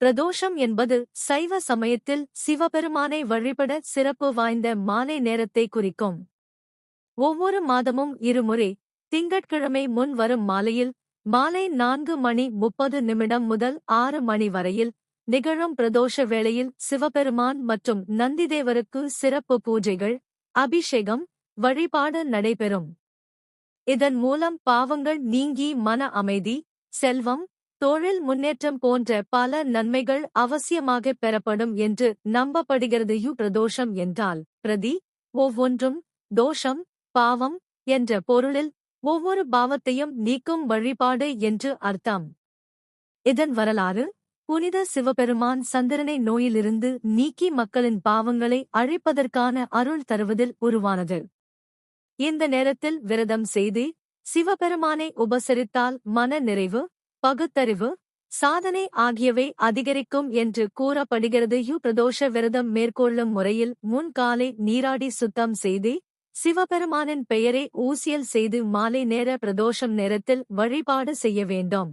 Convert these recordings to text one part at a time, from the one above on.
பிரதோஷம் என்பது சைவ சமயத்தில் சிவபெருமானை வழிபட சிறப்பு வாய்ந்த மாலை நேரத்தை குறிக்கும். ஒவ்வொரு மாதமும் இருமுறை திங்கட்கிழமை முன் வரும் மாலையில் மாலை நான்கு மணி முப்பது நிமிடம் முதல் ஆறு மணி வரையில் நிகழும் பிரதோஷ வேளையில் சிவபெருமான் மற்றும் நந்திதேவருக்கு சிறப்பு பூஜைகள் அபிஷேகம் வழிபாடு நடைபெறும். இதன் மூலம் பாவங்கள் நீங்கி மன அமைதி செல்வம் தொழில் முன்னேற்றம் போன்ற பல நன்மைகள் அவசியமாக பெறப்படும் என்று நம்பப்படுகிறது. யு பிரதோஷம் என்றால் பிரதி ஒவ்வொன்றும் தோஷம் பாவம் என்ற பொருளில் ஒவ்வொரு பாவத்தையும் நீக்கும் வழிபாடு என்று அர்த்தம். இதன் வரலாறு புனித சிவபெருமான் சந்திரனை நோயிலிருந்து நீக்கி மக்களின் பாவங்களை அழிப்பதற்கான அருள் தருவதில் உருவானது. இந்த நேரத்தில் விரதம் செய்து சிவபெருமானை உபசரித்தால் மன நிறைவு பகுத்தறிவு சாதனை ஆகியவை அதிகரிக்கும் என்று கூறப்படுகிறது. யு பிரதோஷ விரதம் மேற்கொள்ளும் முறையில் முன்காலை நீராடி சுத்தம் செய்து சிவபெருமானின் பெயரை ஊசியல் செய்து மாலை நேர பிரதோஷம் நேரத்தில் வழிபாடு செய்ய வேண்டும்.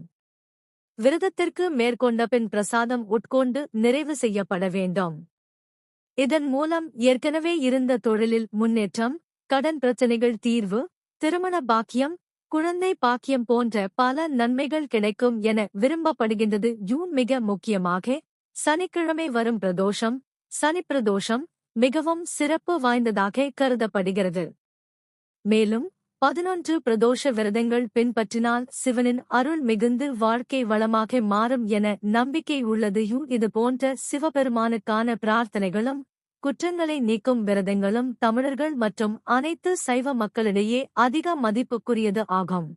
விரதத்திற்கு மேற்கொண்ட பின் பிரசாதம் உட்கொண்டு நிறைவு செய்யப்பட வேண்டும். இதன் மூலம் ஏற்கனவே இருந்த தொழிலில் முன்னேற்றம் கடன் பிரச்சனைகள் தீர்வு திருமண பாக்கியம் குழந்தை பாக்கியம் போன்ற பல நன்மைகள் கிடைக்கும் என விரும்பப்படுகின்றது. ஜூன் மிக முக்கியமாக சனிக்கிழமை வரும் பிரதோஷம். சனிப்பிரதோஷம் மிகவும் சிறப்பு வாய்ந்ததாக கருதப்படுகிறது. மேலும் பதினொன்று பிரதோஷ விரதங்கள் பின்பற்றினால் சிவனின் அருள் மிகுந்து வாழ்க்கை வளமாக மாறும் என நம்பிக்கை உள்ளது யு இது போன்ற சிவபெருமானுக்கான பிரார்த்தனைகளும் குற்றங்களை நீக்கும் விரதங்களும் தமிழர்கள் மற்றும் அனைத்து சைவ மக்களிடையே அதிக மதிப்புக்குரியது ஆகும்.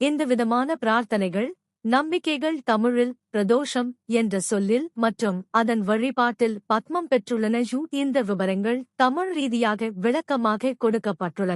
இந்த விதமான பிரார்த்தனைகள் நம்பிக்கைகள் தமிழில் பிரதோஷம் என்ற சொல்லில் மற்றும் அதன் வழிபாட்டில் பத்மம் பெற்றுள்ளன யூ இந்த விவரங்கள் தமிழ் ரீதியாக விளக்கமாக கொடுக்கப்பட்டுள்ளன.